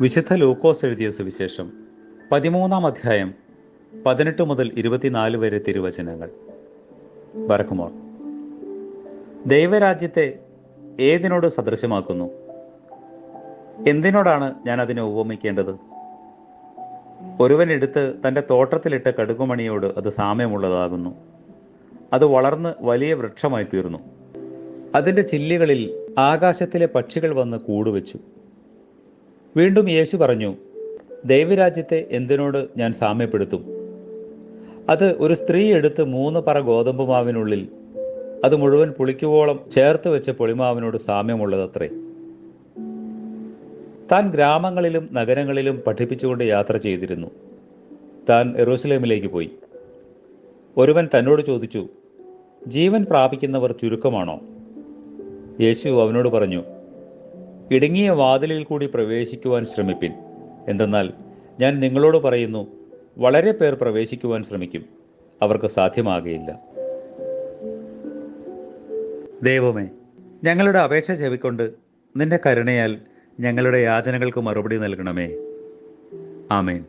വിശുദ്ധ ലൂക്കോസ് എഴുതിയ സുവിശേഷം പതിമൂന്നാം അധ്യായം പതിനെട്ട് മുതൽ ഇരുപത്തിനാല് വരെ തിരുവചനങ്ങൾ. ബറക്കുമോർ ദൈവരാജ്യത്തെ ഏതിനോട് സദൃശമാക്കുന്നു? എന്തിനോടാണ് ഞാൻ അതിനെ ഉപമിക്കേണ്ടത്? ഒരുവൻ എടുത്ത് തന്റെ തോട്ടത്തിലിട്ട കടുകുമണിയോട് അത് സാമ്യമുള്ളതാകുന്നു. അത് വളർന്ന് വലിയ വൃക്ഷമായി തീർന്നു. അതിന്റെ ചില്ലികളിൽ ആകാശത്തിലെ പക്ഷികൾ വന്ന് കൂടുവെച്ചു. വീണ്ടും യേശു പറഞ്ഞു ദൈവരാജ്യത്തെ എന്തിനോട് ഞാൻ സാമ്യപ്പെടുത്തും? അത് ഒരു സ്ത്രീ എടുത്ത് മൂന്ന് പറ ഗോതമ്പ് മാവിനുള്ളിൽ അത് മുഴുവൻ പുളിക്കുവോളം ചേർത്ത് വെച്ച പൊളിമാവിനോട് സാമ്യമുള്ളതത്രേ. താൻ ഗ്രാമങ്ങളിലും നഗരങ്ങളിലും പഠിപ്പിച്ചുകൊണ്ട് യാത്ര ചെയ്തിരുന്നു. താൻ എറൂസലേമിലേക്ക് പോയി. ഒരുവൻ തന്നോട് ചോദിച്ചു ജീവൻ പ്രാപിക്കുന്നവർ ചുരുക്കമാണോ? യേശു അവനോട് പറഞ്ഞു ഇടുങ്ങിയ വാതിലിൽ കൂടി പ്രവേശിക്കുവാൻ ശ്രമിപ്പിൻ. എന്തെന്നാൽ ഞാൻ നിങ്ങളോട് പറയുന്നു വളരെ പേർ പ്രവേശിക്കുവാൻ ശ്രമിക്കും. അവർക്ക് സാധ്യമാകുകയില്ല ദൈവമേ ഞങ്ങളുടെ അപേക്ഷ ചെവിക്കൊണ്ട് നിന്റെ കരുണയാൽ ഞങ്ങളുടെ യാചനകൾക്ക് മറുപടി നൽകണമേ. ആമേൻ.